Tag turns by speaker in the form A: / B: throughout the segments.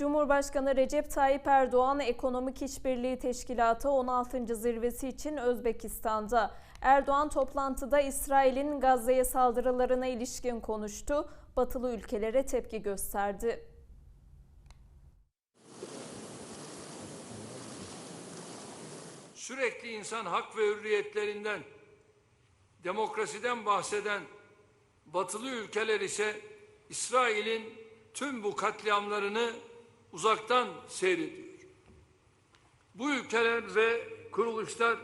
A: Cumhurbaşkanı Recep Tayyip Erdoğan Ekonomik İşbirliği Teşkilatı 16. zirvesi için Özbekistan'da. Erdoğan toplantıda İsrail'in Gazze'ye saldırılarına ilişkin konuştu. Batılı ülkelere tepki gösterdi.
B: sürekli insan hak ve hürriyetlerinden, demokrasiden bahseden batılı ülkeler ise İsrail'in tüm bu katliamlarını uzaktan seyrediyor. Bu ülkeler ve kuruluşlar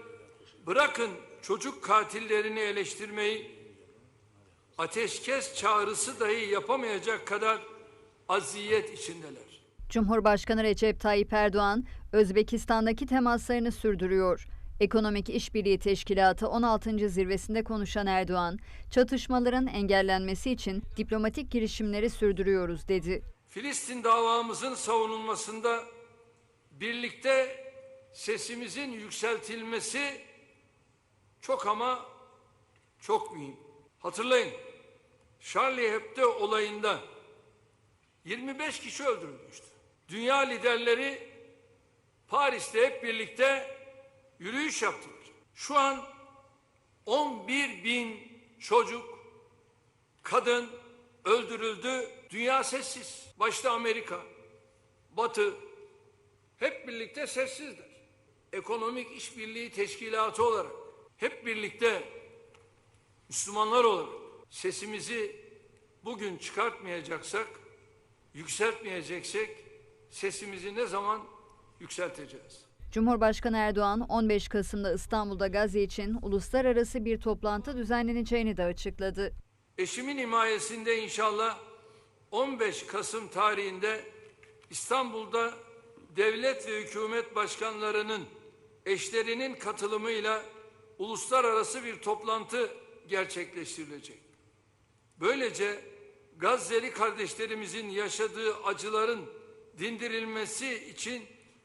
B: bırakın çocuk katillerini eleştirmeyi, ateşkes çağrısı dahi yapamayacak kadar aziyet içindeler.
C: Cumhurbaşkanı Recep Tayyip Erdoğan, Özbekistan'daki temaslarını sürdürüyor. Ekonomik İşbirliği Teşkilatı 16. zirvesinde konuşan Erdoğan, çatışmaların engellenmesi için diplomatik girişimleri sürdürüyoruz dedi.
B: Filistin davamızın savunulmasında birlikte sesimizin yükseltilmesi çok ama çok mühim. Hatırlayın, Charlie Hebdo olayında 25 kişi öldürülmüştü. Dünya liderleri Paris'te hep birlikte yürüyüş yaptılar. Şu an 11 bin çocuk, kadın öldürüldü. Dünya sessiz. Başta Amerika, Batı hep birlikte sessizler. Ekonomik İşbirliği Teşkilatı olarak hep birlikte Müslümanlar olarak sesimizi bugün çıkartmayacaksak, yükseltmeyeceksek sesimizi ne zaman yükselteceğiz?
C: Cumhurbaşkanı Erdoğan 15 Kasım'da İstanbul'da Gazze için uluslararası bir toplantı düzenleneceğini de açıkladı.
B: Eşimin himayesinde inşallah 15 Kasım tarihinde İstanbul'da devlet ve hükümet başkanlarının eşlerinin katılımıyla uluslararası bir toplantı gerçekleştirilecek. Böylece Gazze'li kardeşlerimizin yaşadığı acıların dindirilmesi için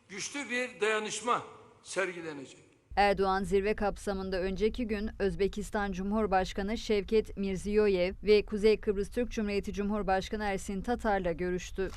B: güçlü bir dayanışma sergilenecek.
C: Erdoğan zirve kapsamında önceki gün Özbekistan Cumhurbaşkanı Şevket Mirziyoyev ve Kuzey Kıbrıs Türk Cumhuriyeti Cumhurbaşkanı Ersin Tatar'la görüştü.